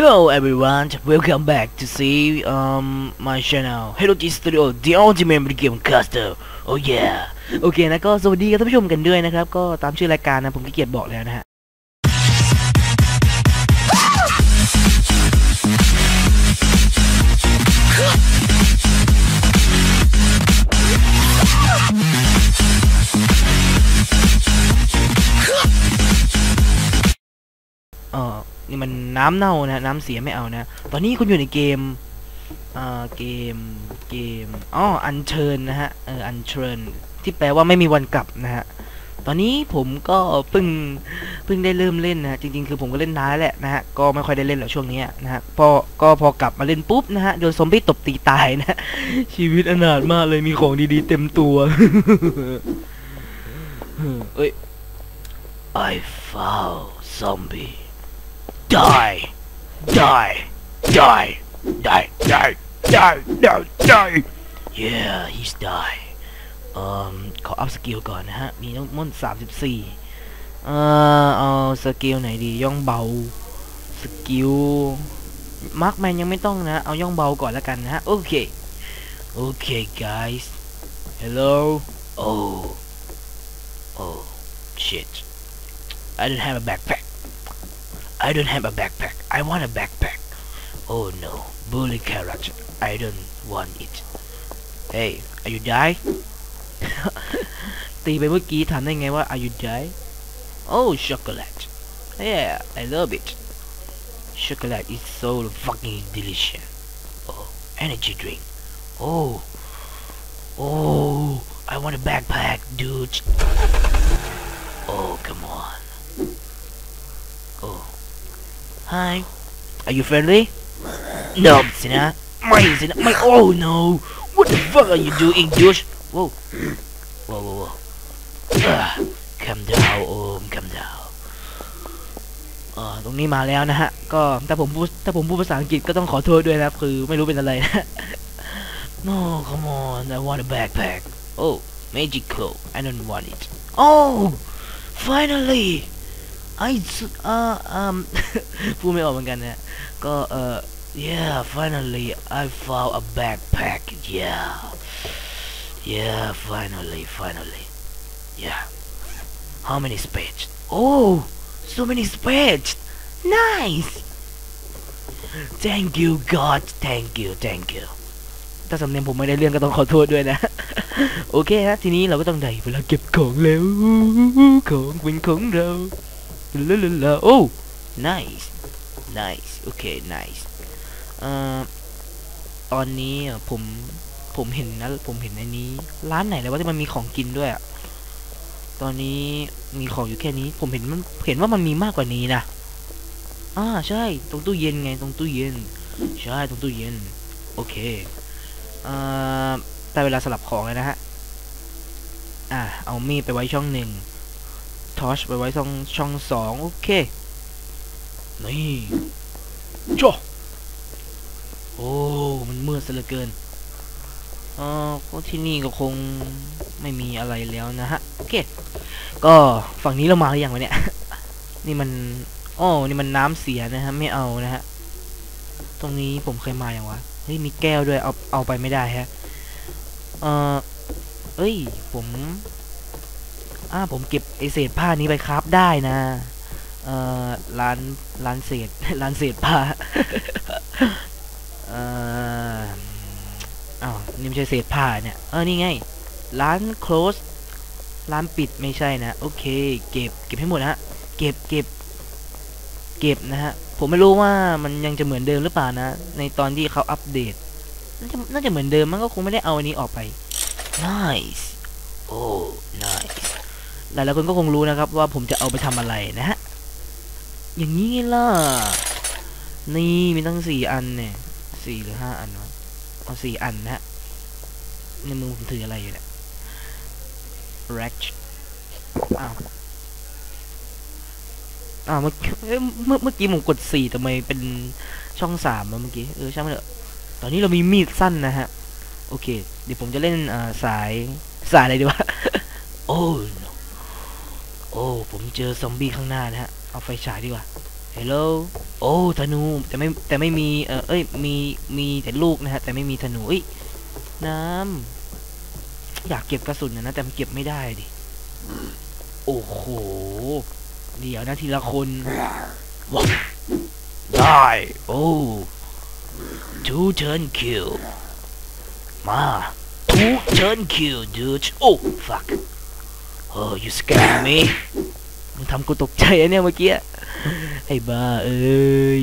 Hello everyone, welcome back to see um my channel Hello G Studio, the ultimate game caster. Oh yeah. โอเคนะก็สวัสดีกับท่านผู้ชมกันด้วยนะครับ ก็ตามชื่อรายการนะผมขี้เกียจบอกแล้วนะฮะเออ นี่มันน้ำเน่านะน้ำเสียไม่เอานะ ตอนนี้คุณอยู่ในเกมเอ่อเกมเกมอ๋ออันเชิญนะฮะเอออันเชิญที่แปลว่าไม่มีวันกลับนะฮะตอนนี้ผมก็เพิ่งเพิ่งได้เริ่มเล่นนะฮะจริงๆคือผมก็เล่นนานแล้วแหละนะฮะก็ไม่ค่อยได้เล่นหรอกช่วงนี้นะฮะพอก็พอกลับมาเล่นปุ๊บนะฮะโดนซอมบี้ตบตีตายนะชีวิตอนาถมากเลยมีของดีๆเต็มตัวเอ้ย I found zombie die die die die die die die die yeah he's die เอ่อขออัพสกิลก่อนนะฮะ มีน้ำมันสามสิบสี่เอ่อเอาสกิลไหนดี ย่องเบา สกิล มาร์คแมนยังไม่ต้องนะ เอาย่องเบาก่อนแล้วกันนะฮะ โอเค โอเค guys hello oh oh shit I don't have a backpack I don't have a backpack. I want a backpack. Oh no, bully carrot. I don't want it. Hey, are you die? ตีไปเมื่อกี้ถามได้ไงว่า are you die? Oh, chocolate. Yeah, I love it. Chocolate is so fucking delicious. Oh, energy drink. Oh, oh, I want a backpack, dude. Oh, come on. Hi. Are you friendly? No, Sina. My Sina. My. Oh no. What the fuck are you doing, douche? Whoa. Whoa, whoa, whoa. Ah, calm down, Om. Calm down. อ่าตรงนี้มาแล้วนะฮะ ก็ถ้าผมพูดถ้าผมพูดภาษาอังกฤษก็ต้องขอโทษด้วยนะครับ คือไม่รู้เป็นอะไรนะ No, come on. I want a backpack. Oh, magical. I don't want it. Oh, finally. I เอ่ออืม พูดไม่ออกเหมือนกันนะก็เอ่อ yeah finally I found a backpack yeah yeah finally finally yeah how many space oh so many space nice thank you God thank you thank you ถ้าสำเนียงผมไม่ได้เรื่องก็ต้องขอโทษด้วยนะ โอเคฮะทีนี้เราก็ต้องได้เวลาเก็บของแล้วของเป็นของเรา La la la. Oh, nice, nice. Okay, nice. เอ่อตอนนี้อะผมผมเห็นนะผมเห็นในนี้ ร้านไหนแล้วว่าที่มันมีของกินด้วยอะตอนนี้มีของอยู่แค่นี้ ผมเห็นมันเห็นว่ามันมีมากกว่านี้นะอ่าใช่ ตรงตู้เย็นไง ตรงตู้เย็น ใช่ ตรงตู้เย็น โอเคเอ่อได้เวลาสลับของแล้วนะฮะ อ่าเอามีดไปไว้ช่องหนึ่ง ทอชไปไว้ช่องช่องสองโอเค นี่โจโอ้ มันมืดซะเหลือเกินเออก็ที่นี่ก็คงไม่มีอะไรแล้วนะฮะ โอเค ก็ฝั่งนี้เรามาหรือยังวะเนี่ย นี่มันอ๋อนี่มันน้ำเสียนะฮะ ไม่เอานะฮะ ตรงนี้ผมเคยมาอย่างวะ เฮ้ย มีแก้วด้วย เอา เอาไปไม่ได้ฮะ เออเอ้ย ผม อ่าผมเก็บไอเศษผ้านี้ไปครับได้นะ เอ่อร้านร้านเศษร้านเศษผ้า เอ่ออ้าวนี่ไม่ใช่เศษผ้าเนี่ย เออนี่ไง ร้าน close ร้านปิดไม่ใช่นะ โอเค เก็บเก็บให้หมดนะฮะเก็บเก็บเก็บนะฮะ ผมไม่รู้ว่ามันยังจะเหมือนเดิมหรือเปล่านะ ในตอนที่เขาอัปเดต น่าจะน่าจะเหมือนเดิมมันก็คงไม่ได้เอาอันนี้ออกไป nice หลายๆคนก็คงรู้นะครับว่าผมจะเอาไปทำอะไรนะฮะ อย่างนี้ล่ะ นี่มีตั้งสี่อันเนี่ยสี่หรือห้าอันวะเอาสี่อันนะฮะ ในมือผมถืออะไรอยู่เนี่ย rack อ้าวอ้าวเมื่อเมื่อเมื่อกี้ผมกดสี่ทำไมเป็นช่องสามวะเมื่อกี้ เออช่างมันเถอะ ตอนนี้เรามีมีดสั้นนะฮะ โอเค เดี๋ยวผมจะเล่นสายสายอะไรดีวะ โอ้ อ้ผมเจอซอมบี้ข้างหน้านะฮะ เอาไฟฉายดีกว่าเฮลโหลโอ้ธนูแต่ไม่แต่ไม่มีเออเอ้ยมีมีแต่ลูกนะฮะแต่ไม่มีธนูเอ้ยน้ำอยากเก็บกระสุนนะนะแต่มันเก็บไม่ได้ดิโอ้โหเดี๋ยวนะทีละคนว้าวได้โอ้ two turn kill มา two turn kill dude โอ้ fuck Oh you scare me มึงทำกูตกใจอะเนี่ยเมื่อกี้ไอ้บ้าเอ้ย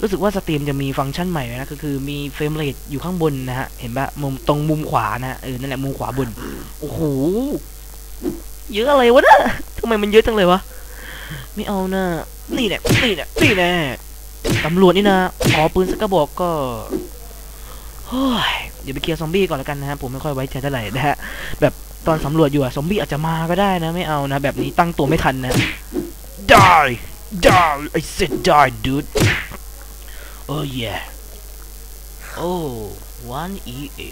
รู้สึกว่าสตรีมจะมีฟังก์ชันใหม่นะก็คือมีเฟรมเรทอยู่ข้างบนนะฮะ เห็นปะมุมตรงมุมขวานะเออนั่นแหละมุมขวาบน โอ้โหเยอะอะไรวะเนะทำไมมันเยอะจังเลยวะไม่เอานะนี่แหละนี่แหละนี่แหละตำรวจนี่นะขอปืนสักกระบอกก็เฮ้ยเดี๋ยวไปเคลียร์ซอมบี้ก่อนแล้วกันนะฮะผมไม่ค่อยไว้ใจเท่าไหร่นะฮะแบบ ตอนสำรวจอยู่อะซอมบี้อาจจะมาก็ได้นะไม่เอานะ แบบนี้ตั้งตัวไม่ทันนะ Die die I said die dude oh yeah oh one EA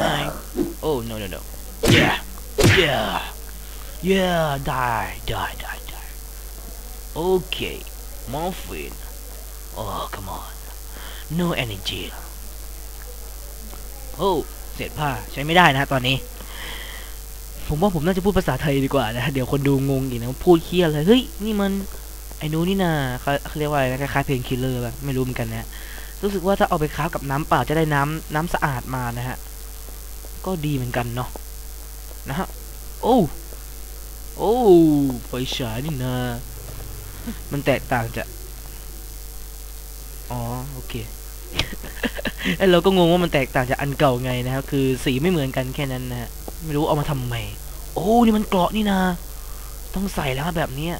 nine oh no no no yeah yeah yeah die die die die okay morphine oh come on no energy โอ้เสร็จผ้าใช้ไม่ได้นะตอนนี้ ผมว่าผมน่าจะพูดภาษาไทยดีกว่านะเดี๋ยวคนดูงงอีกนะพูดเคี้ยอะไรเฮ้ยนี่มันไอ้นู้นนี่นาเขาเขาเรียกว่าอะไรนะคล้ายเพลงคิลเลอร์ป่ะไม่รู้เหมือนกันนะรู้สึกว่าถ้าเอาไปคราฟกับน้ำเปล่าจะได้น้ำน้ำสะอาดมานะฮะก็ดีเหมือนกันเนาะนะฮะโอ้โอ้ไฟฉายนี่นามันแตกต่างจากอ๋อโอเคไอ้เราก็งงว่ามันแตกต่างจากอันเก่าไงนะครับคือสีไม่เหมือนกันแค่นั้นนะฮะ ไม่รู้เอามาทำไมโอ้นี่มันเกราะนี่นาต้องใส่แล้วแบบเนี้ย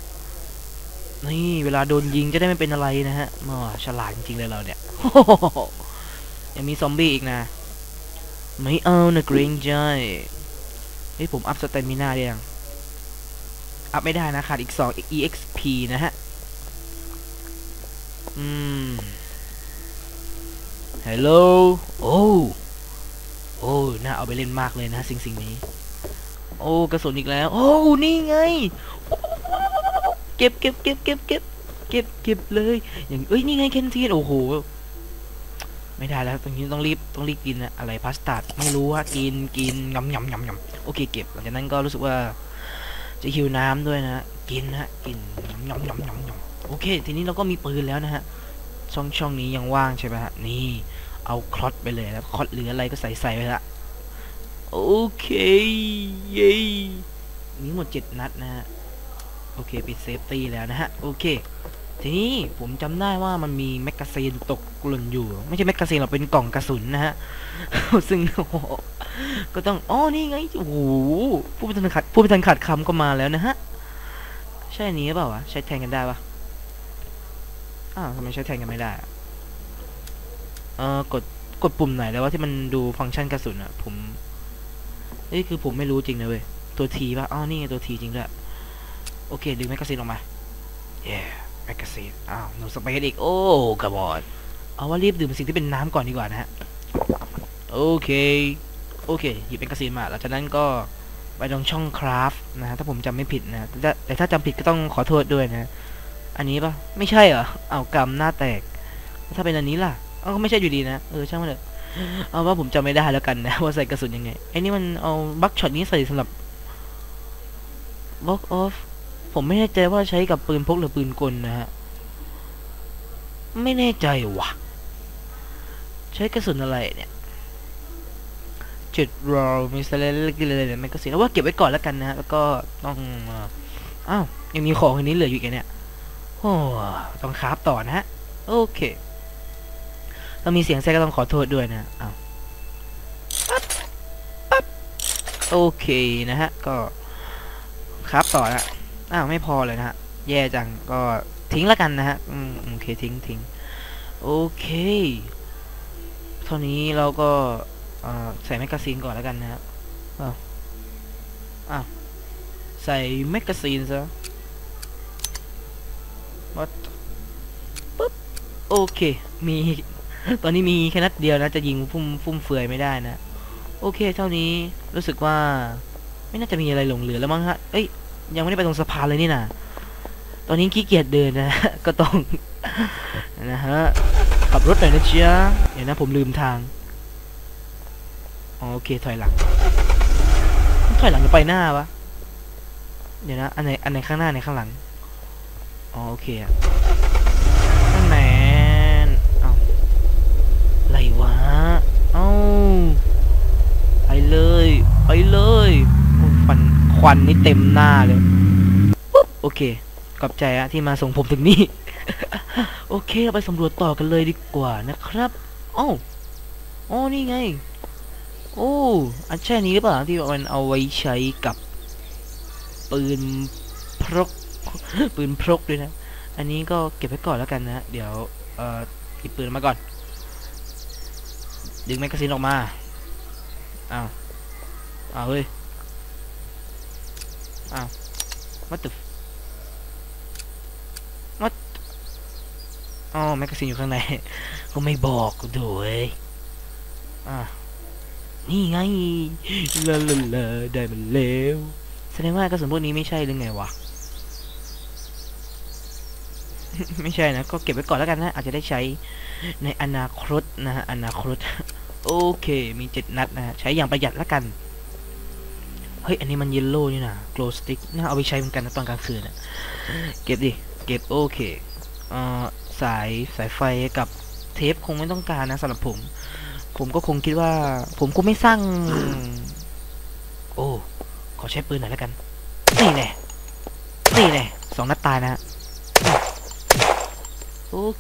นี่เวลาโดนยิงจะได้ไม่เป็นอะไรนะฮะมาฉลาดจริงๆเลยเราเนี่ยยังมีซอมบี้อีกนะ ไม่เอานะเกรงใจเฮ้ยผมอัพสเตมิน่าได้ยัง อัพไม่ได้นะขาดอีก 2 exp นะฮะ อืม ฮัลโหล โอ้ โอ้น่าเอาไปเล่นมากเลยนะสิ่งสิ่งนี้ โอ้กระสุนอีกแล้ว โอ้นี่ไงเก็บเก็บเก็บเก็บเก็บเก็บเก็บเลย อย่างเอ้ยนี่ไงเคนทีนโอ้โหไม่ได้แล้วตรงนี้ต้องรีบต้องรีบกินอะอะไรพาสต้าไม่รู้ว่ากินกินยำยำยำยำโอเคเก็บหลังจากนั้นก็รู้สึกว่าจะหิวน้ำด้วยนะกินนะฮะกินยำยำยำยำโอเค ทีนี้เราก็มีปืนแล้วนะฮะช่องช่องนี้ยังว่างใช่ไหมฮะนี่ เอาคลอตไปเลยแล้วคลอตหรืออะไรก็ใส่ใส่ไปละโอเคเย้มีหมดเจ็ดนัดนะฮะโอเคปิดเซฟตี้แล้วนะฮะโอเค ทีนี้ผมจำได้ว่ามันมีแมกกาซีนตกหล่นอยู่ ไม่ใช่แมกกาซีนหรอกเป็นกล่องกระสุนนะฮะซึ่งก็ต้องอ๋อนี่ไงโอ้โหผู้พิทันขัดผู้พิทันขัดคำก็มาแล้วนะฮะใช่นี้หรือเปล่าวะใช้แทนกันได้ปะอ้าวทำไมใช้แทนกันไม่ได้ เออกดกดปุ่มไหนแล้วว่าที่มันดูฟังก์ชันกระสุนอะผมเอ้ยคือผมไม่รู้จริงนะเว้ยตัวทีป่ะอ๋อนี่ไงตัวทีจริงด้วยโอเคดึงแมกกาซีนออกมาเย้แมกกาซีนอ้าวหนูสเปซอีกโอ้กระบอดเอาว่ารีบดื่มสิ่งที่เป็นน้ำก่อนดีกว่านะฮะโอเคโอเคหยิบแมกกาซีนมาแล้วจากนั้นก็ไปตรงช่องคราฟนะฮะถ้าผมจำไม่ผิดนะแต่ถ้าแต่ถ้าจำผิดก็ต้องขอโทษด้วยนะ อันนี้ป่ะไม่ใช่เหรอเอากำหน้าแตก ถ้าเป็นอันนี้ล่ะ เอาไม่ใช่อยู่ดีนะ เออช่างมันเถอะเอาว่าผมจำไม่ได้แล้วกันนะ ว่าใส่กระสุนยังไง ไอ้นี่มันเอาบัคช็อตนี้ใส่สำหรับบล็อกออฟผมไม่แน่ใจว่าใช้กับปืนพกหรือปืนกลนะฮะ ไม่แน่ใจว่ะ ใช้กระสุนอะไรเนี่ยจุดรอมีสเลนกๆเลยเนี่ยมันก็เสียแล้วว่าเก็บไว้ก่อนแล้วกันนะฮะ แล้วก็ต้องอ้าวยังมีของอันนี้เหลืออยู่อีกเนี่ยโอ้ต้องคราฟต่อนะฮะ โอเค ถ้ามีเสียงแทรกก็ต้องขอโทษด้วยนะอ้าวปั๊บปั๊บโอเคนะฮะ ก็ครับต่อนะอ้าวไม่พอเลยนะฮะ แย่จังก็ทิ้งแล้วกันนะฮะ อืมโอเคทิ้งทิ้งโอเค เท่านี้เราก็เอ่อใส่แมกกาซีนก่อนแล้วกันนะครับอ้าวอ้าวใส่แมกกาซีนซะ What ปึ๊บ โอเค มี ตอนนี้มีแค่นัดเดียวนะจะยิงฟุ่มฟุ่มเฟือยไม่ได้นะ โอเค เท่านี้รู้สึกว่า ไม่น่าจะมีอะไรหลงเหลือแล้วมั้งฮะเอ้ยยังไม่ได้ไปตรงสะพานเลยนี่นะตอนนี้ขี้เกียจเดินนะก็ต้องนะฮะขับรถหน่อยนะเชียเดี๋ยวนะผมลืมทางอ๋อโอเคถอยหลังถอยหลังจะไปหน้าวะเดี๋ยวนะอันไหนอันไหนข้างหน้าอันไหนข้างหลังอ๋อโอเคอะนั่นแหนเอ้า อะไรวะ เอ้า ไปเลย ไปเลยโอ้ควันควันนี่เต็มหน้าเลยปุ๊บโอเค ขอบใจอะที่มาส่งผมถึงนี่ โอเคเราไปสำรวจต่อกันเลยดีกว่านะครับอ้าวอ๋อนี่ไง โอ้อันแช่นี้หรือเปล่าที่มันเอาไว้ใช้กับ ปืนพกปืนพกด้วยนะ อันนี้ก็เก็บไว้ก่อนแล้วกันนะ เดี๋ยว เอ่อหยิบปืนมาก่อน ดึงแมกกาซีนออกมา อ้าว อ้าวเฮ้ย อ้าว what the f- what อ๋อแมกกาซีนอยู่ข้างใน ก็ไม่บอกกูด้วยอะนี่ไงลาลาลาได้มันเร็วแสดงว่ากระสุนพวกนี้ไม่ใช่หรือไงวะ ไม่ใช่นะ ก็เก็บไว้ก่อนแล้วกันนะ อาจจะได้ใช้ในอนาคตนะฮะ อนาคต โอเค มีเจ็ดนัดนะ ใช้อย่างประหยัดแล้วกัน เฮ้ย อันนี้มันเยลโล่นี่นะ glow stick น่าเอาไปใช้เหมือนกันนะตอนกลางคืนนะเก็บดิ เก็บโอเคเอ่อสายสายไฟกับเทปคงไม่ต้องการนะสำหรับผม ผมก็คงคิดว่า ผมก็ไม่สร้าง โอ้ ขอใช้ปืนหน่อยแล้วกัน นี่แน่นี่แน่สองนัดตายนะฮะ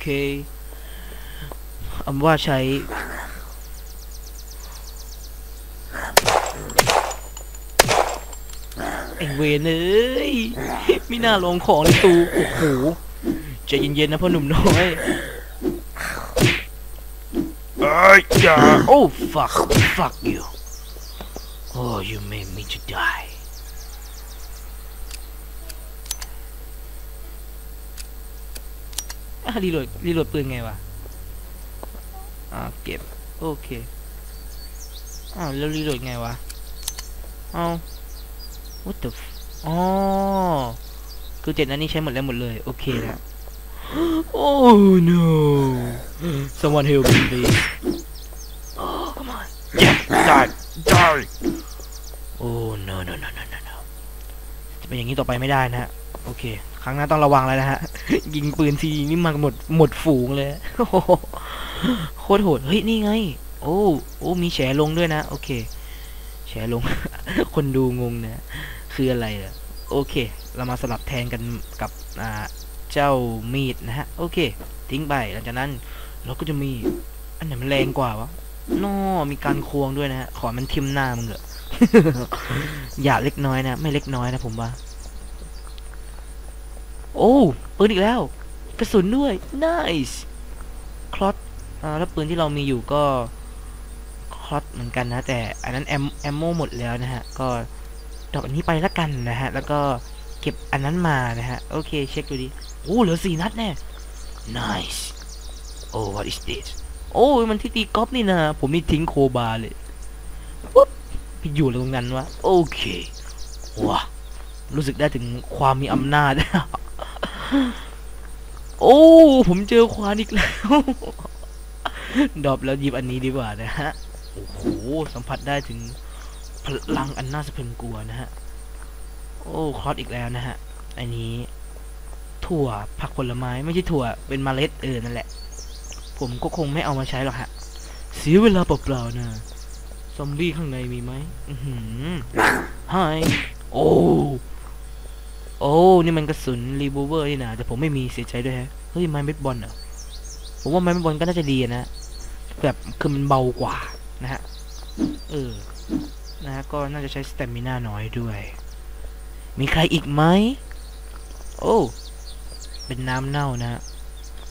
เคเอาเป็นว่าใช้ไอเวนเอ้ยไม่น่าลงของในตูโอ้โหใจเย็นๆนะพ่อหนุ่มน้อยเอ้ยอย่าโอ้ fuck fuck you oh you made me to die อะรีโหลดรีโหลดปืนไงวะอ่าเก็บ โอเคอ้าวแล้วรีโหลดไงวะเอา what the f อ๋อคือเจ็ดนัดนี้ใช้หมดแล้วหมดเลย โอเคแล้ว oh no someone help me please oh come on ได้ได้ oh no no no no no no จะเป็นอย่างนี้ต่อไปไม่ได้นะฮะโอเค ครั้งหน้าต้องระวังแล้วนะฮะ ยิงปืนทีนี่มาหมดหมดฝูงเลยโคตรโหด เฮ้ย นี่ไง โอ้ โอ้ มีแฉลงด้วยนะ โอเค แฉลง คนดูงงนะ คืออะไรอะโอเค เรามาสลับแทนกันกับอ่าเจ้ามีดนะฮะ โอเค ทิ้งไป หลังจากนั้น เราก็จะมี อันไหนมันแรงกว่าวะนอมีการควงด้วยนะฮะ ขอมันทิ่มหน้ามึงเหอะอย่าเล็กน้อยนะ ไม่เล็กน้อยนะผมว่า โอ้ปืนอีกแล้วกระสุนด้วย nice คลอตอ่าแล้วปืนที่เรามีอยู่ก็คลอตเหมือนกันนะ แต่อันนั้นแอมแอมโมหมดแล้วนะฮะ ก็ดอปอันนี้ไปละกันนะฮะ แล้วก็เก็บอันนั้นมานะฮะ โอเค เช็คดูดิโอ้เหลือสี่นัดแน่ nice oh what is this โอ้มันที่ตีกอล์ฟนี่นะ ผมนี่ทิ้งโคบาเลยปุ๊บไปอยู่ตรงนั้นวะโอเคว้ารู้สึกได้ถึงความมีอำนาจ โอ้ ผมเจอควานอีกแล้วดรอปแล้วหยิบอันนี้ดีกว่านะฮะ โอ้โห สัมผัสได้ถึงพลังอันน่าสะพรึงกลัวนะฮะ โอ้คลอสอีกแล้วนะฮะ อันนี้ ถั่วผักผลไม้ไม่ใช่ถั่ว เป็นเมล็ดเออนั่นแหละ ผมก็คงไม่เอามาใช้หรอกฮะ เสียเวลาเปล่าๆนะซอมบี้ข้างในมีไหมอือหือไฮโอ้ โอ้นี่มันกระสุนรีโวเวอร์นี่นะแต่ผมไม่มีเสียใจด้วยฮะเฮ้ยไม้เบสบอลเหรอผมว่าไม้เบสบอลก็น่าจะดีนะแบบคือมันเบากว่านะฮะเออนะฮะก็น่าจะใช้สเตมิน่าน้อยด้วย มีใครอีกไหมโอ้เป็นน้ำเน่านะฮะ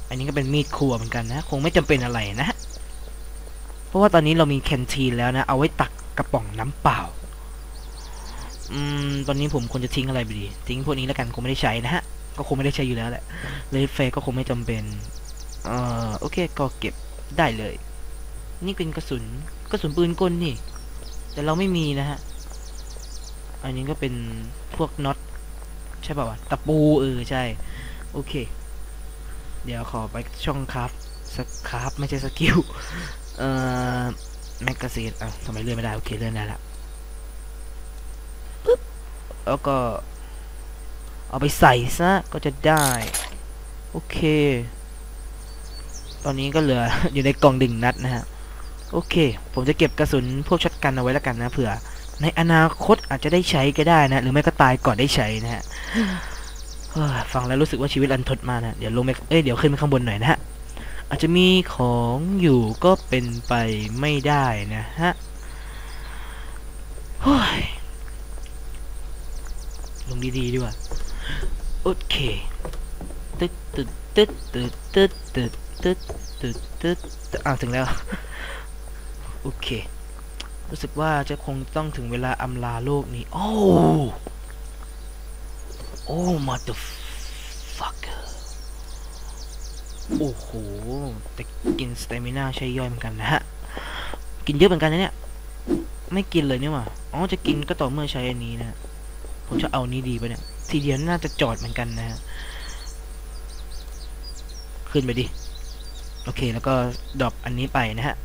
อันนี้ก็เป็นมีดครัวเหมือนกันนะ คงไม่จำเป็นอะไรนะ เพราะว่าตอนนี้เรามีแคนทีนแล้วนะ เอาไว้ตักกระป๋องน้ำเปล่า อืมตอนนี้ผมควรจะทิ้งอะไรไปดี ทิ้งพวกนี้แล้วกันคงไม่ได้ใช้นะฮะ ก็คงไม่ได้ใช้อยู่แล้วแหละเลดเฟก็คงไม่จำเป็นเอ่อโอเคก็เก็บได้เลย นี่เป็นกระสุนกระสุนปืนกลนี่ แต่เราไม่มีนะฮะ อันนี้ก็เป็นพวกน็อตใช่ป่าวะตะปูเออใช่ โอเค เดี๋ยวขอไปช่องครับสครับไม่ใช่สกิลเอ่อแมกกาซีนอะทำไมเลื่อนไม่ได้ โอเคเลื่อนได้ละ แล้วก็ เอาไปใส่ซะ ก็จะได้ โอเค ตอนนี้ก็เหลือ อยู่ในกล่องดึงนัดนะฮะ โอเค ผมจะเก็บกระสุนพวกช็อตกันเอาไว้แล้วกันนะเผื่อ ในอนาคตอาจจะได้ใช้ก็ได้นะ หรือไม่ก็ตายก่อนได้ใช้นะฮะฟังแล้วรู้สึกว่าชีวิตรันทดมากนะ เดี๋ยวลงไปเอ้ย เดี๋ยวขึ้นไปข้างบนหน่อยนะฮะ อาจจะมีของอยู่ก็เป็นไปไม่ได้นะฮะเฮ้ย ลงดีๆดีกว่าโอเคตึ๊ดตึ๊ดตึ๊ดตึ๊ดตึ๊ดตึ๊ดตึ๊ดตึ๊ดตึ๊ดอ่าถึงแล้ว โอเค รู้สึกว่าจะคงต้องถึงเวลาอำลาโลกนี้ โอ้ โอ้ mother fucker โอ้โห แต่กินสเตมิน่าใช้ย่อยเหมือนกันนะฮะ กินเยอะเหมือนกันนะเนี่ย ไม่กินเลยเนี่หว่าอ๋อ จะกินก็ต่อเมื่อใช้อันนี้นะ ผมจะเอานี้ดีปะเนี่ย ทีเดียวน่าจะจอดเหมือนกันนะฮะ ขึ้นไปดิ โอเค แล้วก็ดรอปอันนี้ไปนะฮะ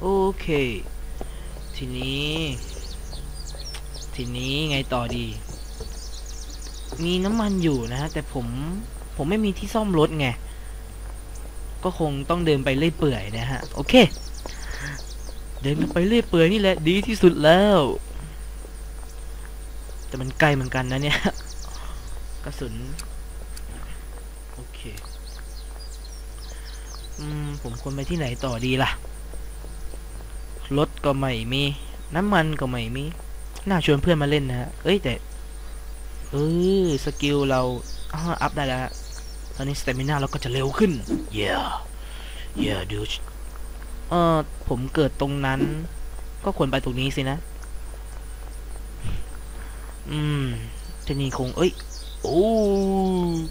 โอเค ทีนี้ ทีนี้ไงต่อดี มีน้ำมันอยู่นะฮะ แต่ผมผมไม่มีที่ซ่อมรถไง ก็คงต้องเดินไปเรื่อยเปื่อยนะฮะ โอเค เดินกันไปเรื่อยเปื่อยนี่แหละดีที่สุดแล้ว แต่มันไกลเหมือนกันนะเนี่ย กระสุน โอเค อืม ผมควรไปที่ไหนต่อดีล่ะ รถก็ไม่มี น้ำมันก็ไม่มี น่าชวนเพื่อนมาเล่นนะฮะ เอ้ยแต่ เออสกิลเราอ้าอัพได้แล้วฮะตอนนี้สเตมินาเราก็จะเร็วขึ้น yeah yeah dude เออผมเกิดตรงนั้น ก็ควรไปตรงนี้สินะ อืมทีนี้คง เอ้ย โอ้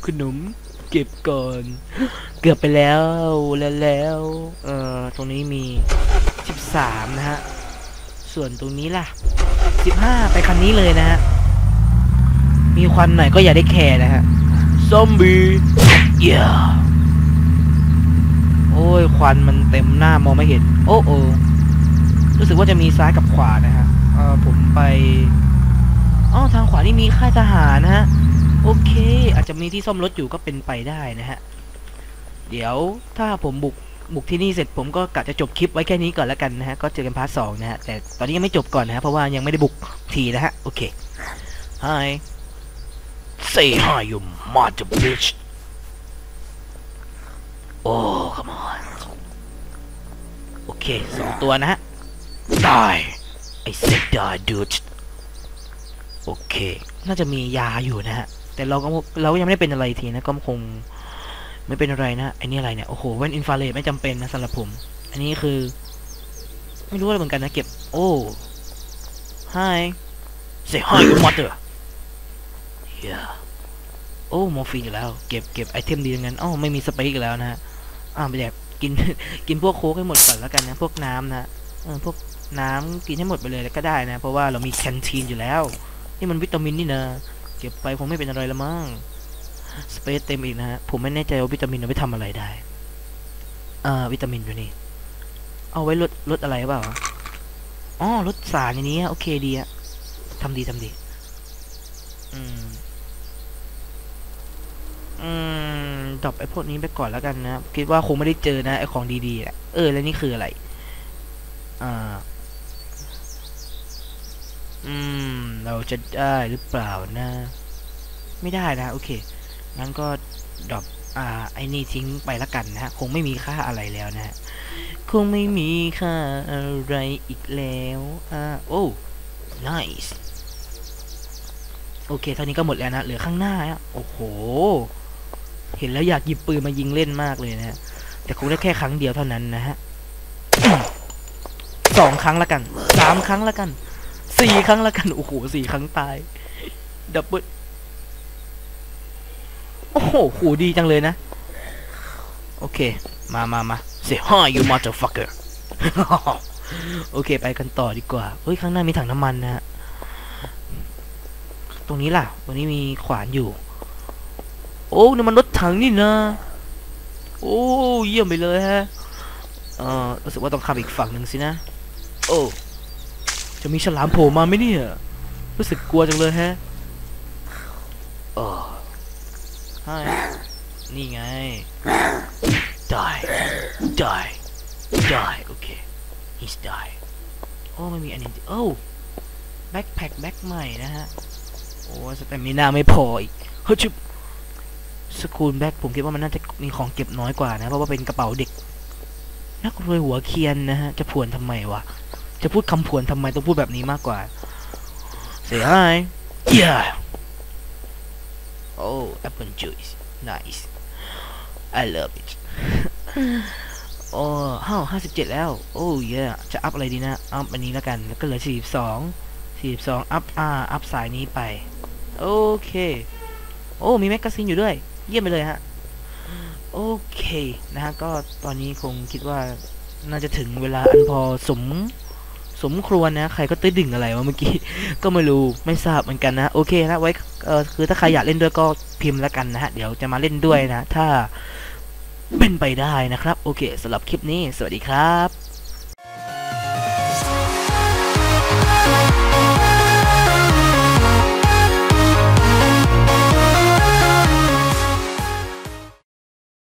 ขนมเก็บก่อน เกือบไปแล้วแล้วแล้วเอ่อตรงนี้มี13นะฮะ ส่วนตรงนี้ล่ะ15ไปคันนี้เลยนะฮะ มีควันหน่อยก็อย่าได้แคร์นะฮะ ซอมบี้เย่โอ้ย ควันมันเต็มหน้ามองไม่เห็น โอ้โอรู้สึกว่าจะมีซ้ายกับขวานะฮะ เออผมไป อ๋อทางขวานี่มีค่ายทหารนะฮะ โอเค อาจจะมีที่ซ่อมรถอยู่ก็เป็นไปได้นะฮะ เดี๋ยวถ้าผมบุกบุกที่นี่เสร็จผมก็กะจะจบคลิปไว้แค่นี้ก่อนแล้วกันนะฮะ ก็เจอกันพาร์ทสองนะฮะ แต่ตอนนี้ยังไม่จบก่อนนะฮะ เพราะว่ายังไม่ได้บุกทีนะฮะ โอเค Hi Say hi you mother bitch Oh come on โอเคสองตัวนะฮะ Die I said die dude โอเค น่าจะมียาอยู่นะฮะ แต่เราก็เราก็ยังไม่ได้เป็นอะไรทีนะ ก็คงไม่เป็นอะไรนะไอ้นี่อะไรเนี่ย โอ้โหแว่นอินฟราเรดไม่จำเป็นนะสำหรับผม อันนี้คือ ไม่รู้อะไรเหมือนกันนะเก็บ โอ้ Hi Say hi you mother Yeah โอ้มอร์ฟีนอีกแล้ว เก็บเก็บไอเทมดีทั้งนั้นอ๋อไม่มีสเปรย์อีกแล้วนะฮะอ่าไปแดกกินกินพวกโค้กให้หมดก่อนแล้วกันนะพวกน้ำนะเออพวกน้ำกินให้หมดไปเลยก็ได้นะ เพราะว่าเรามีแคนทีนอยู่แล้ว นี่มันวิตามินนี่นะเก็บไปคงไม่เป็นอะไรละมั้งสเปซเต็มอีกนะฮะผมไม่แน่ใจว่าวิตามินเอาไปทำอะไรได้ อ่า วิตามินอยู่นี่ เอาไว้ลดลดอะไรเปล่าอ๋อลดสารอย่างนี้โอเคดีอะทำดีทำดี อืม อืมดรอปไอ้พวกนี้ไปก่อนแล้วกันนะ คิดว่าคงไม่ได้เจอนะไอ้ของดีๆแหละเออ แล้วนี่คืออะไร อ่า อืม เราจะได้หรือเปล่านะ ไม่ได้นะ โอเค งั้นก็ดรอปอ่า ไอ้นี่ทิ้งไปละกันนะฮะ คงไม่มีค่าอะไรแล้วนะฮะ คงไม่มีค่าอะไรอีกแล้ว อ่า โอ้ nice โอเค เท่านี้ก็หมดแล้วนะ เหลือข้างหน้าอะโอ้โห เห็นแล้วอยากหยิบปืนมายิงเล่นมากเลยนะฮะ แต่คงได้แค่ครั้งเดียวเท่านั้นนะฮะสองครั้งละกัน สามครั้งละกัน สี่ครั้งละกัน โอ้โหสี่ครั้งตาย ดับเบิลโอ้โหหูดีจังเลยนะ โอเค มามามา say hi you motherfucker โอเค ไปกันต่อดีกว่า เฮ้ย ข้างหน้ามีถังน้ำมันนะ ตรงนี้ล่ะตรงนี้มีขวานอยู่ โอ้นี่มันรถถังนี่นะ โอ้ เยี่ยมไปเลยฮะ เออรู้สึกว่าต้องข้ามอีกฝั่งหนึ่งสินะ โอ้ จะมีฉลามโผล่มาไหมเนี่ย รู้สึกกลัวจังเลยฮะโอ้ฮายนี่ไง die die die โอเค he's die โอ้ไม่มีอันนี้โอ้ backpack แบ็คใหม่นะฮะ โอ้สแต่มีหน้าไม่พออีกเฮ้ยชิบสกูลแบ็คผมคิดว่ามันน่าจะมีของเก็บน้อยกว่านะ เพราะว่าเป็นกระเป๋าเด็ก นักรวยหัวเคียนนะฮะ จะผวนทำไมวะ จะพูดคำผวนทำไมต้องพูดแบบนี้มากกว่า Say hi Yeah Oh apple juice nice I love it โอ้ห้าห้าสิบเจ็ดแล้ว โอ้เยอะจะอัพอะไรดีนะ อัพอันนี้แล้วกัน แล้วก็เหลือสี่สิบสองสี่สิบสองอัพอ่า อัพสายนี้ไป โอเค โอ้ มีแมกกาซีนอยู่ด้วย เยี่ยมไปเลยฮะ โอเค นะฮะ ก็ตอนนี้คงคิดว่าน่าจะถึงเวลาอันพอสม สมควรนะ ใครก็ตื้อดึงอะไรวะเมื่อกี้ ก็ไม่รู้ ไม่ทราบเหมือนกันนะ โอเคนะ ไว้ เออคือถ้าใครอยากเล่นด้วยก็พิมพ์แล้วกันนะฮะ เดี๋ยวจะมาเล่นด้วยนะ ถ้าเป็นไปได้นะครับ โอเคสำหรับคลิปนี้ สวัสดีครับ